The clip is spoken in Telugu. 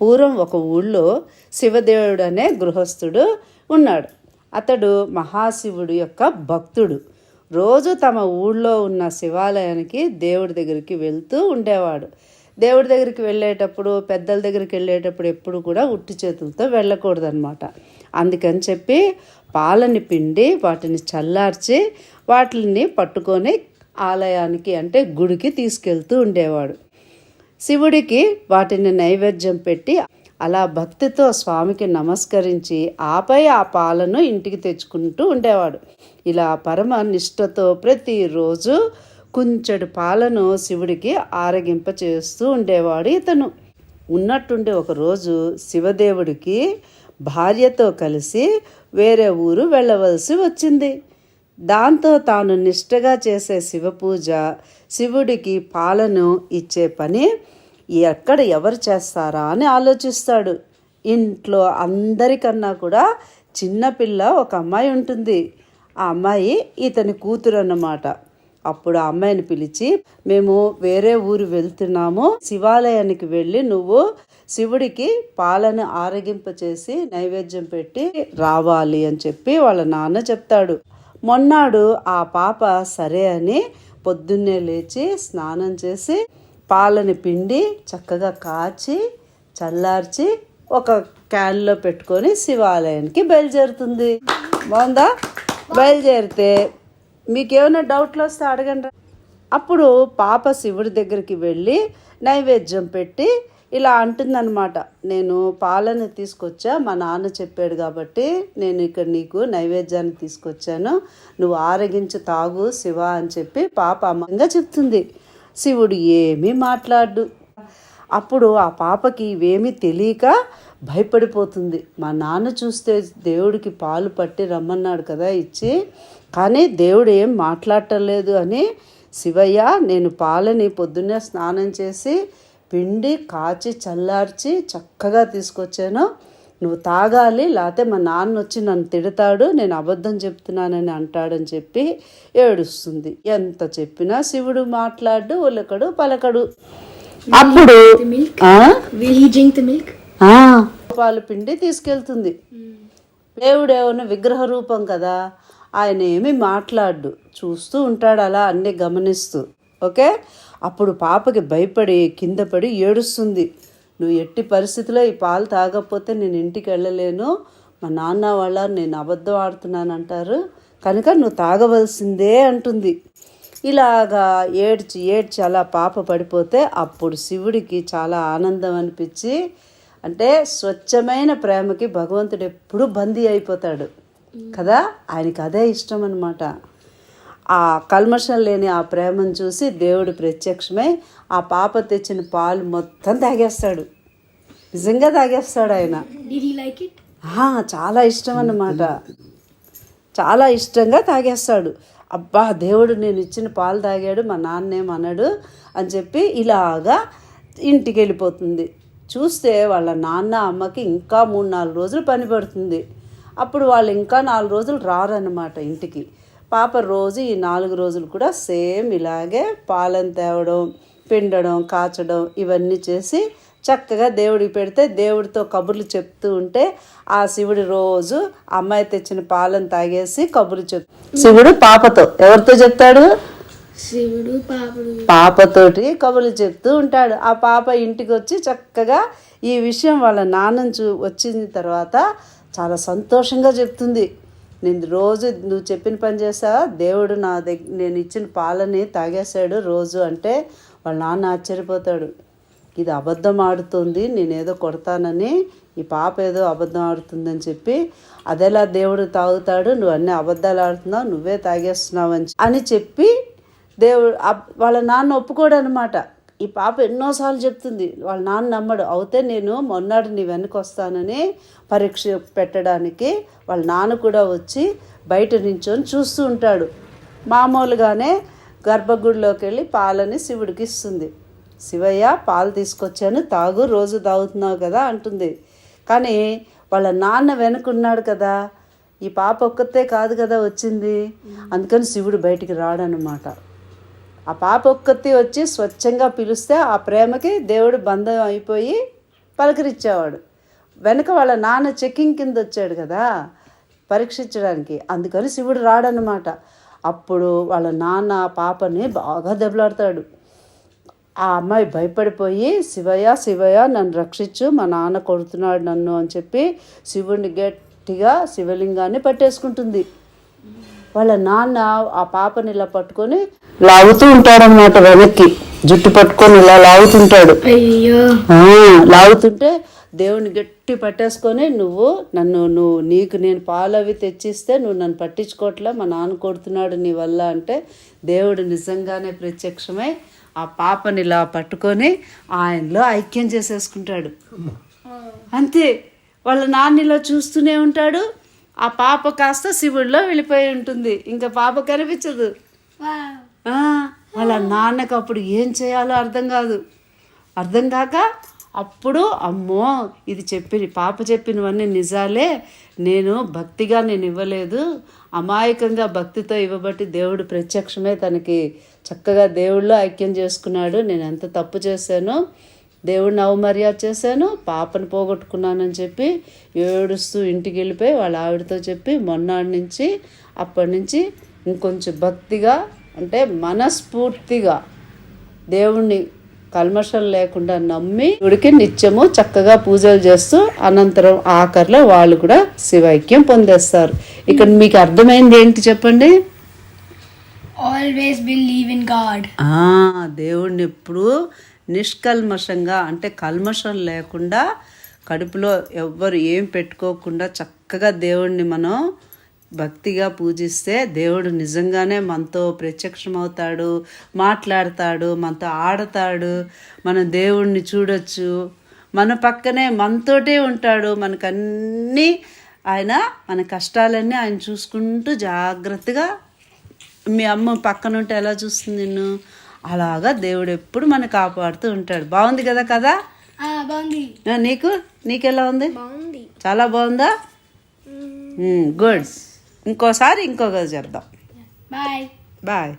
పూర్వం ఒక ఊళ్ళో శివదేవుడు అనే గృహస్థుడు ఉన్నాడు. అతడు మహాశివుడు యొక్క భక్తుడు. రోజు తమ ఊళ్ళో ఉన్న శివాలయానికి దేవుడి దగ్గరికి వెళ్తూ ఉండేవాడు. దేవుడి దగ్గరికి వెళ్ళేటప్పుడు పెద్దల దగ్గరికి వెళ్ళేటప్పుడు ఎప్పుడు కూడా ఉట్టి చేతులతో వెళ్ళకూడదనమాట అందుకని చెప్పి పాలని పిండి వాటిని చల్లార్చి వాటిని పట్టుకొని ఆలయానికి అంటే గుడికి తీసుకెళ్తూ ఉండేవాడు. శివుడికి వాటిని నైవేద్యం పెట్టి అలా భక్తితో స్వామికి నమస్కరించి ఆపై ఆ పాలను ఇంటికి తెచ్చుకుంటూ ఉండేవాడు. ఇలా పరమ నిష్ఠతో ప్రతిరోజు కుంచెడు పాలను శివుడికి ఆరగింప చేస్తూ ఉండేవాడు ఇతను. ఉన్నట్టుండి ఒకరోజు శివదేవుడికి భార్యతో కలిసి వేరే ఊరు వెళ్ళవలసి వచ్చింది. దాంతో తాను నిష్ఠగా చేసే శివపూజ శివుడికి పాలను ఇచ్చే పని ఎక్కడ ఎవరు చేస్తారా అని ఆలోచిస్తాడు. ఇంట్లో అందరికన్నా కూడా చిన్నపిల్ల ఒక అమ్మాయి ఉంటుంది. ఆ అమ్మాయి ఇతని కూతురు అన్నమాట అప్పుడు ఆ అమ్మాయిని పిలిచి మేము వేరే ఊరు వెళ్తున్నాము. శివాలయానికి వెళ్ళి నువ్వు శివుడికి పాలను ఆరగింప చేసి నైవేద్యం పెట్టి రావాలి అని చెప్పి వాళ్ళ నాన్న చెప్తాడు. మొన్నాడు ఆ పాప సరే అని పొద్దున్నే లేచి స్నానం చేసి పాలని పిండి చక్కగా కాచి చల్లార్చి ఒక క్యాన్లో పెట్టుకొని శివాలయానికి బయలుదేరుతుంది. బాగుందా? బయలుదేరితే మీకేమైనా డౌట్లు వస్తే అడగండి అప్పుడు పాప శివుడి దగ్గరికి వెళ్ళి నైవేద్యం పెట్టి ఇలా అంటుందన్నమాట. నేను పాలను తీసుకొచ్చా మా నాన్న చెప్పాడు కాబట్టి నేను ఇక్కడ నీకు నైవేద్యాన్ని తీసుకొచ్చాను. నువ్వు ఆరగించి తాగు శివ అని చెప్పి పాప అమ్మంగా చెప్తుంది. శివుడు ఏమీ మాట్లాడు అప్పుడు ఆ పాపకి ఇవేమీ తెలియక భయపడిపోతుంది. మా నాన్న చూస్తే దేవుడికి పాలు పట్టి రమ్మన్నాడు కదా ఇచ్చి కానీ దేవుడు ఏం మాట్లాడటం లేదు అని శివయ్య నేను పాలని పొద్దున్నే స్నానం చేసి పిండి కాచి చల్లార్చి చక్కగా తీసుకొచ్చాను. నువ్వు తాగాలి లేకపోతే మా నాన్న వచ్చి నన్ను తిడతాడు నేను అబద్ధం చెప్తున్నానని అంటాడని చెప్పి ఏడుస్తుంది. ఎంత చెప్పినా శివుడు మాట్లాడు ఒలకడు పలకడు. అప్పుడు పాలు పిండి తీసుకెళ్తుంది. దేవుడేమో విగ్రహ రూపం కదా ఆయన ఏమి మాట్లాడు. చూస్తూ ఉంటాడు అలా అన్నీ గమనిస్తూ. ఓకే? అప్పుడు పాపకి భయపడి కింద పడి ఏడుస్తుంది. నువ్వు ఎట్టి పరిస్థితిలో ఈ పాలు తాగకపోతే నేను ఇంటికి వెళ్ళలేను. మా నాన్న వాళ్ళ నేను అబద్ధం ఆడుతున్నాను అంటారు కనుక నువ్వు తాగవలసిందే అంటుంది. ఇలాగా ఏడ్చి ఏడ్చి అలా పాప పడిపోతే అప్పుడు శివుడికి చాలా ఆనందం అనిపించి అంటే స్వచ్ఛమైన ప్రేమకి భగవంతుడు ఎప్పుడూ బందీ అయిపోతాడు. కదా? ఆయనకి అదే ఇష్టం అనమాట ఆ కల్మషం లేని ఆ ప్రేమను చూసి దేవుడు ప్రత్యక్షమై ఆ పాప తెచ్చిన పాలు మొత్తం తాగేస్తాడు. నిజంగా తాగేస్తాడు ఆయన. చాలా ఇష్టం అన్నమాట. చాలా ఇష్టంగా తాగేస్తాడు. అబ్బా దేవుడు నేను ఇచ్చిన పాలు తాగాడు మా నాన్నేం అనడు అని చెప్పి ఇలాగా ఇంటికి వెళ్ళిపోతుంది. చూస్తే వాళ్ళ నాన్న అమ్మకి ఇంకా మూడు నాలుగు రోజులు పని పడుతుంది. అప్పుడు వాళ్ళు ఇంకా నాలుగు రోజులు రారన్నమాట ఇంటికి. పాప రోజు ఈ నాలుగు రోజులు కూడా సేమ్ ఇలాగే పాలను తేవడం పిండడం కాచడం ఇవన్నీ చేసి చక్కగా దేవుడికి పెడితే దేవుడితో కబుర్లు చెప్తూ ఉంటే ఆ శివుడు రోజు అమ్మాయి తెచ్చిన పాలను తాగేసి కబుర్లు చెప్ శివుడు పాపతో ఎవరితో చెప్తాడు? శివుడు పాపతోటి కబుర్లు చెప్తూ ఉంటాడు. ఆ పాప ఇంటికి వచ్చి చక్కగా ఈ విషయం వాళ్ళ నాన్నని చూ వచ్చిన తర్వాత చాలా సంతోషంగా చెప్తుంది. నేను రోజు నువ్వు చెప్పిన పని చేసా దేవుడు నా దగ్గర నేను ఇచ్చిన పాలని తాగేశాడు రోజు అంటే వాళ్ళ నాన్న ఆశ్చర్యపోతాడు. ఇది అబద్ధం ఆడుతుంది నేనేదో కొడతానని ఈ పాప ఏదో అబద్ధం ఆడుతుందని చెప్పి అదేలా దేవుడు తాగుతాడు? నువ్వు అన్ని అబద్ధాలు ఆడుతున్నావు నువ్వే తాగేస్తున్నావు అని అని చెప్పి దేవుడు వాళ్ళ నాన్న ఒప్పుకోడు అనమాట ఈ పాప ఎన్నోసార్లు చెప్తుంది వాళ్ళ నాన్న నమ్మడు. అవుతే నేను మొన్నాడు నీ వెనక వస్తానని పరీక్ష పెట్టడానికి వాళ్ళ నాన్న కూడా వచ్చి బయట నించొని చూస్తూ ఉంటాడు. మామూలుగానే గర్భగుడిలోకి వెళ్ళి పాలని శివుడికి ఇస్తుంది. శివయ్య పాలు తీసుకొచ్చాను తాగు రోజు తాగుతున్నావు కదా అంటుంది. కానీ వాళ్ళ నాన్న వెనుకున్నాడు కదా. ఈ పాప ఒక్కతే కాదు కదా వచ్చింది. అందుకని శివుడు బయటికి రాడనమాట ఆ పాప ఒక్కతి వచ్చి స్వచ్ఛంగా పిలిస్తే ఆ ప్రేమకి దేవుడు బంధం అయిపోయి పలకరించేవాడు. వెనక వాళ్ళ నాన్న చెక్కింగ్ కింద వచ్చాడు కదా పరీక్షించడానికి. అందుకని శివుడు రాడనమాట అప్పుడు వాళ్ళ నాన్న పాపని బాగా దెబ్బలాడతాడు. ఆ అమ్మాయి భయపడిపోయి శివయ్య శివయ్య నన్ను రక్షించు మా నాన్న కొడుతున్నాడు నన్ను అని చెప్పి శివుడిని గట్టిగా శివలింగాన్ని పట్టేసుకుంటుంది. వాళ్ళ నాన్న ఆ పాపని ఇలా పట్టుకొని లాగుతూ ఉంటాడనమాట వెనక్కి. జుట్టు పట్టుకొని ఇలా లాగుతుంటాడు. అయ్యో ఆ, లాగుతుంటే దేవుని గట్టి పట్టేసుకొని నువ్వు నన్ను నువ్వు నీకు నేను పాలు అవి తెచ్చిస్తే నువ్వు నన్ను పట్టించుకోవట్లే మా నాన్న కొడుతున్నాడు నీ వల్ల అంటే దేవుడు నిజంగానే ప్రత్యక్షమై ఆ పాపని ఇలా పట్టుకొని ఆయనలో ఐక్యం చేసేసుకుంటాడు. అంతే. వాళ్ళ నాన్న ఇలా చూస్తూనే ఉంటాడు ఆ పాప కాస్త శివుడిలో వెళ్ళిపోయి ఉంటుంది. ఇంకా పాప కనిపించదు. వాళ్ళ నాన్నకు అప్పుడు ఏం చేయాలో అర్థం కాదు. అర్థం కాక అప్పుడు అమ్మో ఇది చెప్పి పాప చెప్పినవన్నీ నిజాలే. నేను భక్తిగా నేను ఇవ్వలేదు. అమాయకంగా భక్తితో ఇవ్వబట్టి దేవుడు ప్రత్యక్షమే తనకి చక్కగా దేవుళ్ళో ఐక్యం చేసుకున్నాడు. నేను ఎంత తప్పు చేశాను దేవుడిని అవమర్యాద చేశాను పాపను పోగొట్టుకున్నానని చెప్పి ఏడుస్తూ ఇంటికి వెళ్ళిపోయి వాళ్ళ ఆవిడతో చెప్పి మొన్నాడి నుంచి అప్పటి నుంచి ఇంకొంచెం భక్తిగా అంటే మనస్ఫూర్తిగా దేవుణ్ణి కల్మషం లేకుండా నమ్మి దేవుడికి నిత్యము చక్కగా పూజలు చేస్తూ అనంతరం ఆఖరిలో వాళ్ళు కూడా శివైక్యం పొందేస్తారు. ఇక్కడ మీకు అర్థమైంది ఏంటి చెప్పండి? Always believe in God. ఆ, దేవుణ్ణి ఎప్పుడు నిష్కల్మషంగా అంటే కల్మషం లేకుండా కడుపులో ఎవ్వరు ఏం పెట్టుకోకుండా చక్కగా దేవుణ్ణి మనం భక్తిగా పూజిస్తే దేవుడు నిజంగానే మనతో ప్రత్యక్షమవుతాడు మాట్లాడతాడు మనతో ఆడతాడు మనం దేవుణ్ణి చూడొచ్చు. మన పక్కనే మనతోటే ఉంటాడు. మనకన్నీ ఆయన మన కష్టాలన్నీ ఆయన చూసుకుంటూ జాగ్రత్తగా మీ అమ్మ పక్కన ఉంటే ఎలా చూస్తుంది నిన్ను? అలాగా దేవుడు ఎప్పుడు మన కాపాడుతూ ఉంటాడు. బాగుంది కదా కదా బాగుంది. నీకు? నీకెలా ఉంది? బాగుంది. చాలా బాగుందా? గుడ్. ఇంకోసారి ఇంకొక చెప్దాం. Bye bye